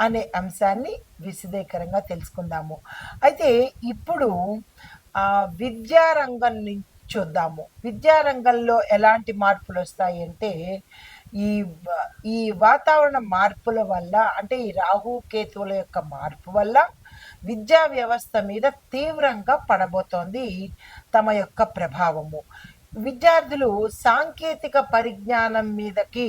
అనే అంశాన్ని విశదీకరంగా తెలుసుకుందాము. అయితే ఇప్పుడు విద్యారంగం నుంచి చూద్దాము. విద్యారంగంలో ఎలాంటి మార్పులు వస్తాయి అంటే ఈ ఈ వాతావరణ మార్పుల వల్ల అంటే ఈ రాహు కేతువుల యొక్క మార్పు వల్ల విద్యా వ్యవస్థ మీద తీవ్రంగా పడబోతోంది తమ యొక్క ప్రభావము. విద్యార్థులు సాంకేతిక పరిజ్ఞానం మీదకి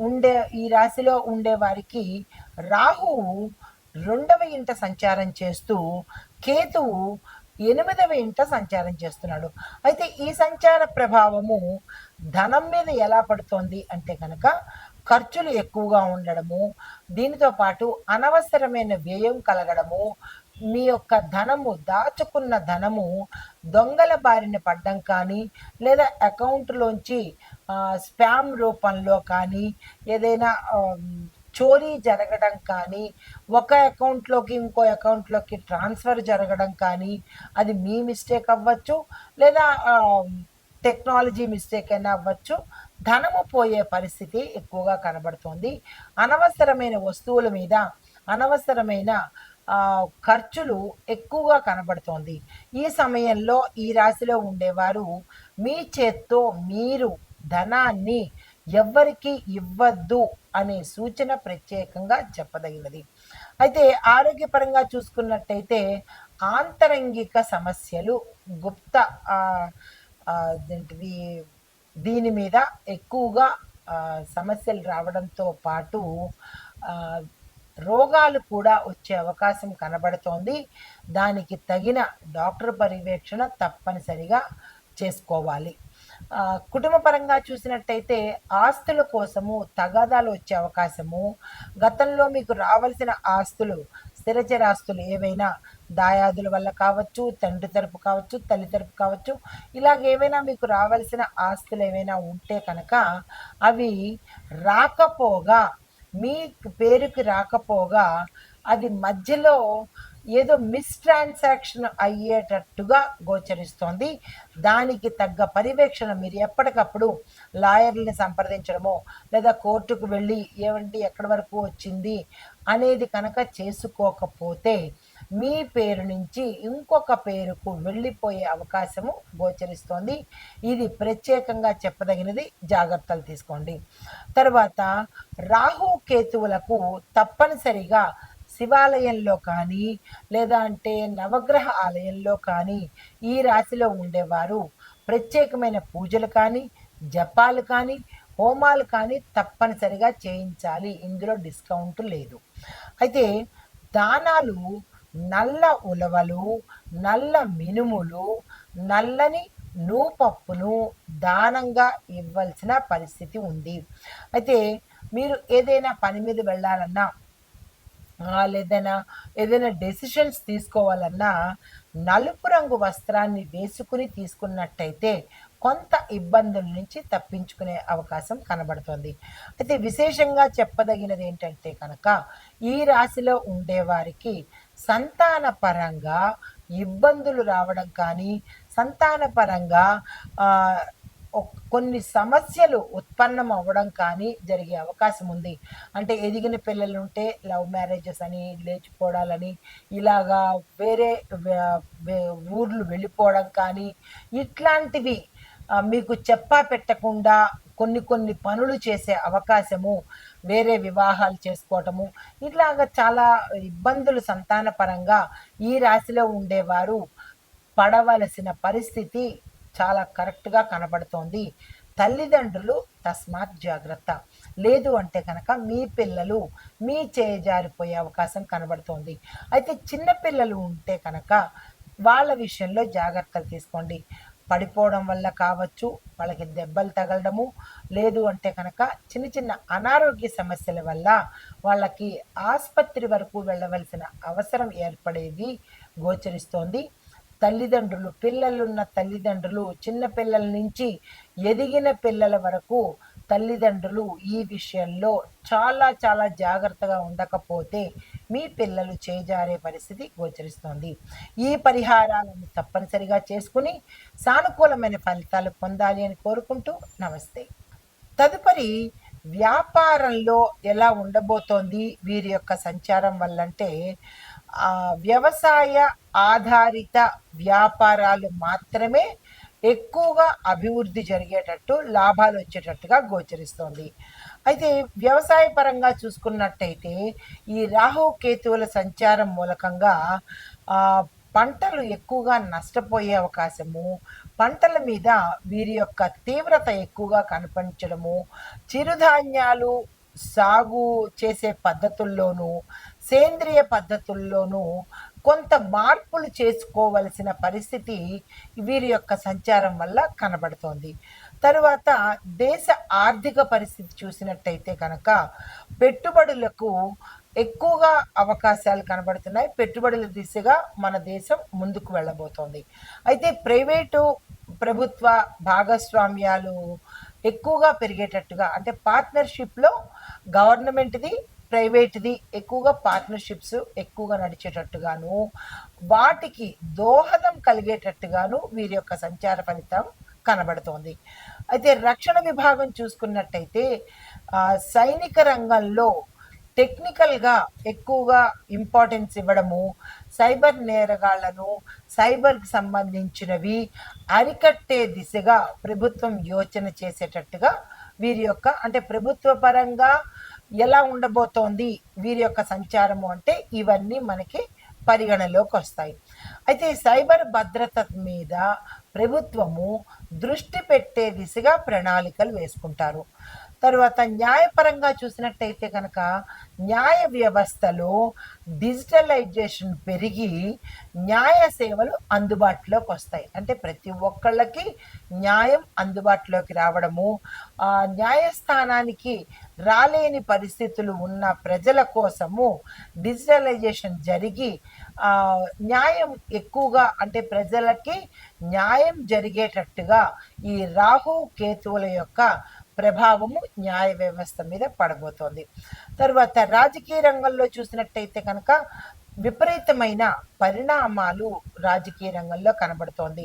ఉండే ఈ రాశిలో ఉండే వారికి రాహువు రెండవ ఇంట సంచారం చేస్తూ కేతువు ఎనిమిదవ ఇంట సంచారం చేస్తున్నాడు. అయితే ఈ సంచార ప్రభావము ధనం మీద ఎలా పడుతోంది అంటే కనుక ఖర్చులు ఎక్కువగా ఉండడము దీనితో పాటు అనవసరమైన వ్యయం కలగడము మీ యొక్క ధనము దాచుకున్న ధనము దొంగల బారిన పడ్డం కానీ లేదా అకౌంట్లోంచి స్పామ్ రూపంలో కానీ ఏదైనా చోరీ జరగడం కానీ ఒక అకౌంట్లోకి ఇంకో అకౌంట్లోకి ట్రాన్స్ఫర్ జరగడం కానీ అది మీ మిస్టేక్ అవ్వచ్చు లేదా టెక్నాలజీ మిస్టేక్ అయినా అవ్వచ్చు ధనము పోయే పరిస్థితి ఎక్కువగా కనబడుతోంది. అనవసరమైన వస్తువుల మీద అనవసరమైన ఖర్చులు ఎక్కువగా కనబడుతోంది. ఈ సమయంలో ఈ రాశిలో ఉండేవారు మీ చేత్తో మీరు ధనాన్ని ఎవ్వరికి ఇవ్వద్దు అనే సూచన ప్రత్యేకంగా చెప్పదగినది. అయితే ఆరోగ్యపరంగా చూసుకున్నట్టయితే ఆంతరంగిక సమస్యలు గుప్త ఏంటిది దీని మీద ఎక్కువగా సమస్యలు రావడంతో పాటు రోగాలు కూడా వచ్చే అవకాశం కనబడుతోంది. దానికి తగిన డాక్టర్ పర్యవేక్షణ తప్పనిసరిగా చేసుకోవాలి. కుటుంబ పరంగా చూసినట్టయితే ఆస్తుల కోసము తగాదాలు వచ్చే అవకాశము గతంలో మీకు రావాల్సిన ఆస్తులు స్థిరచరాస్తులు ఏవైనా దాయాదుల వల్ల కావచ్చు తండ్రి తరపు కావచ్చు తల్లి తరపు కావచ్చు ఇలాగ మీకు రావాల్సిన ఆస్తులు ఏవైనా ఉంటే కనుక అవి రాకపోగా మీ పేరుకి రాకపోగా అది మధ్యలో ఏదో మిస్ ట్రాన్సాక్షన్ అయ్యేటట్టుగా గోచరిస్తోంది. దానికి తగ్గ పర్యవేక్షణ మీరు ఎప్పటికప్పుడు లాయర్ని సంప్రదించడమో లేదా కోర్టుకు వెళ్ళి ఏమంటే ఎక్కడి వరకు వచ్చింది? అనేది కనుక చేసుకోకపోతే మీ పేరు నుంచి ఇంకొక పేరుకు వెళ్ళిపోయే అవకాశము గోచరిస్తోంది. ఇది ప్రత్యేకంగా చెప్పదగినది. జాగ్రత్తలు తీసుకోండి. తర్వాత రాహు కేతువులకు తప్పనిసరిగా శివాలయంలో కానీ లేదా అంటే నవగ్రహ ఆలయంలో కానీ ఈ రాశిలో ఉండేవారు ప్రత్యేకమైన పూజలు కానీ జపాలు కానీ హోమాలు కానీ తప్పనిసరిగా చేయించాలి. ఇందులో డిస్కౌంట్ లేదు. అయితే దానాలు నల్ల ఉలవలు నల్ల మినుములు నల్లని నూపప్పును దానంగా ఇవ్వాల్సిన పరిస్థితి ఉంది. అయితే మీరు ఏదైనా పని మీద వెళ్ళాలన్నా లేదైనా ఏదైనా డెసిషన్స్ తీసుకోవాలన్నా నలుపు రంగు వస్త్రాన్ని వేసుకుని తీసుకున్నట్టయితే కొంత ఇబ్బందుల నుంచి తప్పించుకునే అవకాశం కనబడుతుంది. అయితే విశేషంగా చెప్పదగినది ఏంటంటే కనుక ఈ రాశిలో ఉండేవారికి సంతాన పరంగా ఇబ్బందులు రావడం కానీ సంతాన పరంగా కొన్ని సమస్యలు ఉత్పన్నం అవ్వడం కానీ జరిగే అవకాశం ఉంది. అంటే ఎదిగిన పిల్లలు ఉంటే లవ్ మ్యారేజెస్ అని లేచిపోవడాలని ఇలాగా వేరే ఊర్లు వెళ్ళిపోవడం కానీ ఇట్లాంటివి మీకు చెప్పా పెట్టకుండా కొన్ని కొన్ని పనులు చేసే అవకాశము వేరే వివాహాలు చేసుకోవటము ఇట్లాగా చాలా ఇబ్బందులు సంతాన పరంగా ఈ రాశిలో ఉండేవారు పడవలసిన పరిస్థితి చాలా కరెక్ట్గా కనబడుతోంది. తల్లిదండ్రులు తస్మాత్ జాగ్రత్త. లేదు అంటే కనుక మీ పిల్లలు మీ చేజారిపోయే అవకాశం కనబడుతోంది. అయితే చిన్న పిల్లలు ఉంటే కనుక వాళ్ళ విషయంలో జాగ్రత్తలు తీసుకోండి. పడిపోవడం వల్ల కావచ్చు వాళ్ళకి దెబ్బలు తగలడము లేదు అంటే కనుక చిన్న చిన్న అనారోగ్య సమస్యల వల్ల వాళ్ళకి ఆసుపత్రి వరకు వెళ్ళవలసిన అవసరం ఏర్పడేది గోచరిస్తోంది. తల్లిదండ్రులు పిల్లలున్న తల్లిదండ్రులు చిన్న పిల్లల నుంచి ఎదిగిన పిల్లల వరకు తల్లిదండ్రులు ఈ విషయంలో చాలా చాలా జాగ్రత్తగా ఉండకపోతే మీ పిల్లలు చేజారే పరిస్థితి గోచరిస్తోంది. ఈ పరిహారాలను తప్పనిసరిగా చేసుకుని సానుకూలమైన ఫలితాలు పొందాలి అని కోరుకుంటూ నమస్తే. తదుపరి వ్యాపారంలో ఎలా ఉండబోతోంది? వీరి యొక్క సంచారం వల్లంటే వ్యవసాయ ఆధారిత వ్యాపారాలు మాత్రమే ఎక్కువగా అభివృద్ధి జరిగేటట్టు లాభాలు వచ్చేటట్టుగా గోచరిస్తోంది. అయితే వ్యవసాయ పరంగా చూసుకున్నట్టయితే ఈ రాహు కేతువుల సంచారం మూలకంగా పంటలు ఎక్కువగా నష్టపోయే అవకాశము పంటల మీద వీరి యొక్క తీవ్రత ఎక్కువగా కనిపించడము చిరుధాన్యాలు సాగు చేసే పద్ధతుల్లోనూ సేంద్రియ పద్ధతుల్లోనూ కొంత మార్పులు చేసుకోవలసిన పరిస్థితి వీరి యొక్క సంచారం వల్ల కనబడుతోంది. తరువాత దేశ ఆర్థిక పరిస్థితి చూసినట్టయితే కనుక పెట్టుబడులకు ఎక్కువగా అవకాశాలు కనబడుతున్నాయి. పెట్టుబడుల దిశగా మన దేశం ముందుకు వెళ్ళబోతోంది. అయితే ప్రైవేటు ప్రభుత్వ భాగస్వామ్యాలు ఎక్కువగా పెరిగేటట్టుగా అంటే పార్ట్నర్షిప్లో గవర్నమెంట్ది ప్రైవేట్ది ఎక్కువగా పార్ట్నర్షిప్స్ ఎక్కువగా నడిచేటట్టుగాను వాటికి దోహదం కలిగేటట్టుగాను వీరి యొక్క సంచార ఫలితం కనబడుతోంది. అయితే రక్షణ విభాగం చూసుకున్నట్టయితే సైనిక రంగంలో టెక్నికల్గా ఎక్కువగా ఇంపార్టెన్స్ ఇవ్వడము సైబర్ నేరగాళ్ళను సైబర్కి సంబంధించినవి అరికట్టే దిశగా ప్రభుత్వం యోచన చేసేటట్టుగా వీరి యొక్క అంటే ప్రభుత్వ పరంగా ఎలా ఉండబోతోంది వీరి యొక్క సంచారము అంటే ఇవన్నీ మనకి పరిగణలోకి వస్తాయి. అయితే సైబర్ భద్రత మీద ప్రభుత్వము దృష్టి పెట్టే దిశగా ప్రణాళికలు వేసుకుంటారు. తర్వాత న్యాయపరంగా చూసినట్టయితే కనుక న్యాయ వ్యవస్థలో డిజిటలైజేషన్ పెరిగి న్యాయ సేవలు అందుబాటులోకి వస్తాయి. అంటే ప్రతి ఒక్కళ్ళకి న్యాయం అందుబాటులోకి రావడము ఆ న్యాయస్థానానికి రాలేని పరిస్థితులు ఉన్న ప్రజల కోసము డిజిటలైజేషన్ జరిగి న్యాయం ఎక్కువగా అంటే ప్రజలకి న్యాయం జరిగేటట్టుగా ఈ రాహు కేతువుల యొక్క ప్రభావము న్యాయ వ్యవస్థ మీద పడబోతోంది. తర్వాత రాజకీయ రంగంలో చూసినట్టయితే కనుక విపరీతమైన పరిణామాలు రాజకీయ రంగంలో కనబడుతోంది.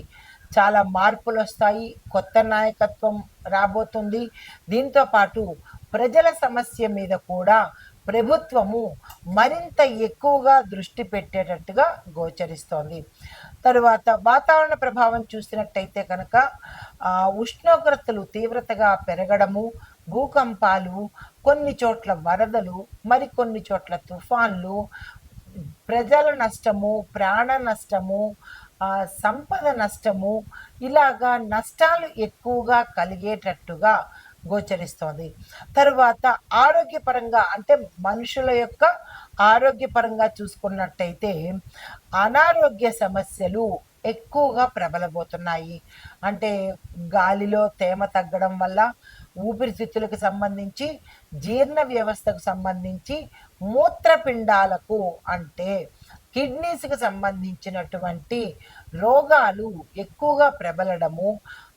చాలా మార్పులు వస్తాయి కొత్త నాయకత్వం రాబోతుంది. దీంతో పాటు ప్రజల సమస్య మీద కూడా ప్రభుత్వము మరింత ఎక్కువగా దృష్టి పెట్టేటట్టుగా గోచరిస్తోంది. తరువాత వాతావరణ ప్రభావం చూసినట్టయితే కనుక ఉష్ణోగ్రతలు తీవ్రతగా పెరగడము భూకంపాలు కొన్ని చోట్ల వరదలు మరికొన్ని చోట్ల తుఫాన్లు ప్రజల నష్టము ప్రాణ నష్టము సంపద నష్టము ఇలాగా నష్టాలు ఎక్కువగా కలిగేటట్టుగా గోచరిస్తోంది. తర్వాత ఆరోగ్యపరంగా అంటే మనుషుల యొక్క ఆరోగ్యపరంగా చూసుకున్నట్టయితే అనారోగ్య సమస్యలు ఎక్కువగా ప్రబలబోతున్నాయి. అంటే గాలిలో తేమ తగ్గడం వల్ల ఊపిరితిత్తులకు సంబంధించి జీర్ణ వ్యవస్థకు సంబంధించి మూత్రపిండాలకు అంటే కిడ్నీస్కి సంబంధించినటువంటి రోగాలు ఎక్కువగా ప్రబలడము